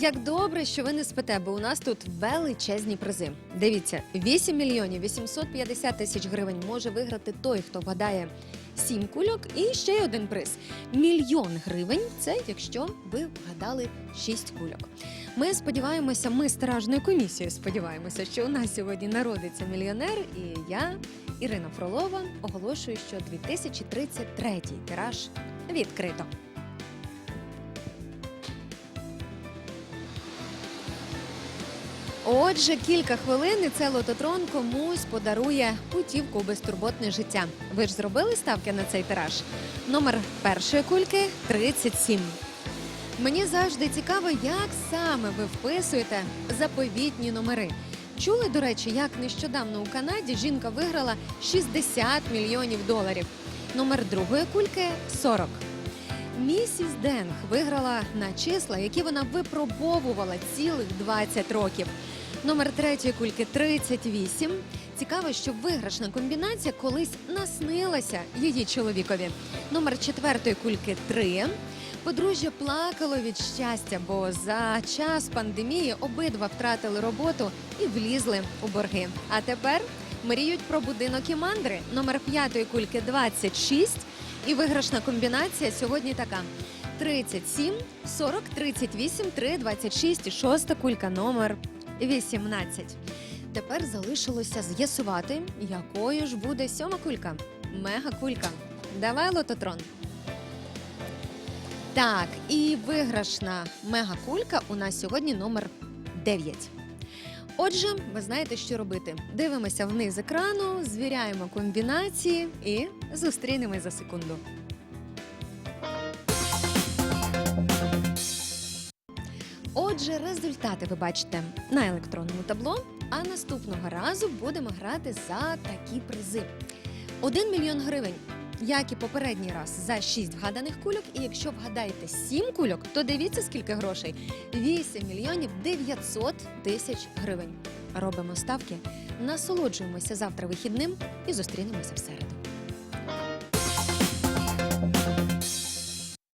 Як добре, що ви не спите, бо у нас тут величезні призи. Дивіться, 8 мільйонів 850 тисяч гривень може виграти той, хто вгадає 7 кульок, і ще один приз. Мільйон гривень це якщо ви вгадали 6 кульок. Ми сподіваємося, ми стражною комісією сподіваємося, що у нас сьогодні народиться мільйонер, і я, Ірина Фролова, оголошую, що 2033 тираж відкрито. Отже, кілька хвилин і це лототрон комусь подарує путівку у безтурботне життя. Ви ж зробили ставки на цей тираж? Номер першої кульки 37. Мені завжди цікаво, як саме ви вписуєте заповітні номери. Чули, до речі, як нещодавно у Канаді жінка виграла 60 мільйонів доларів. Номер другої кульки 40. Місіс Денг виграла на числа, які вона випробовувала цілих 20 років. Номер третьої кульки 38. Цікаво, що виграшна комбінація колись наснилася її чоловікові. Номер четвертої кульки 3. Подружжя плакало від щастя, бо за час пандемії обидва втратили роботу і влізли у борги. А тепер мріють про будинок і мандри. Номер п'ятої кульки 26. І виграшна комбінація сьогодні така: 37, 40, 38, 3, 26 і шоста кулька номер 18. Тепер залишилося з'ясувати, якою ж буде сьома кулька. Мега кулька. Давай лототрон. Так, і виграшна мегакулька у нас сьогодні номер 9. Отже, ви знаєте, що робити. Дивимося вниз екрану, звіряємо комбінації і зустрінемось за секунду. Отже, результати ви бачите на електронному табло. А наступного разу будемо грати за такі призи: 1 мільйон гривень. Як і попередній раз за 6 вгаданих кульок. І якщо вгадаєте 7 кульок, то дивіться скільки грошей: 8 мільйонів 900 тисяч гривень. Робимо ставки, насолоджуємося завтра вихідним і зустрінемося в середу.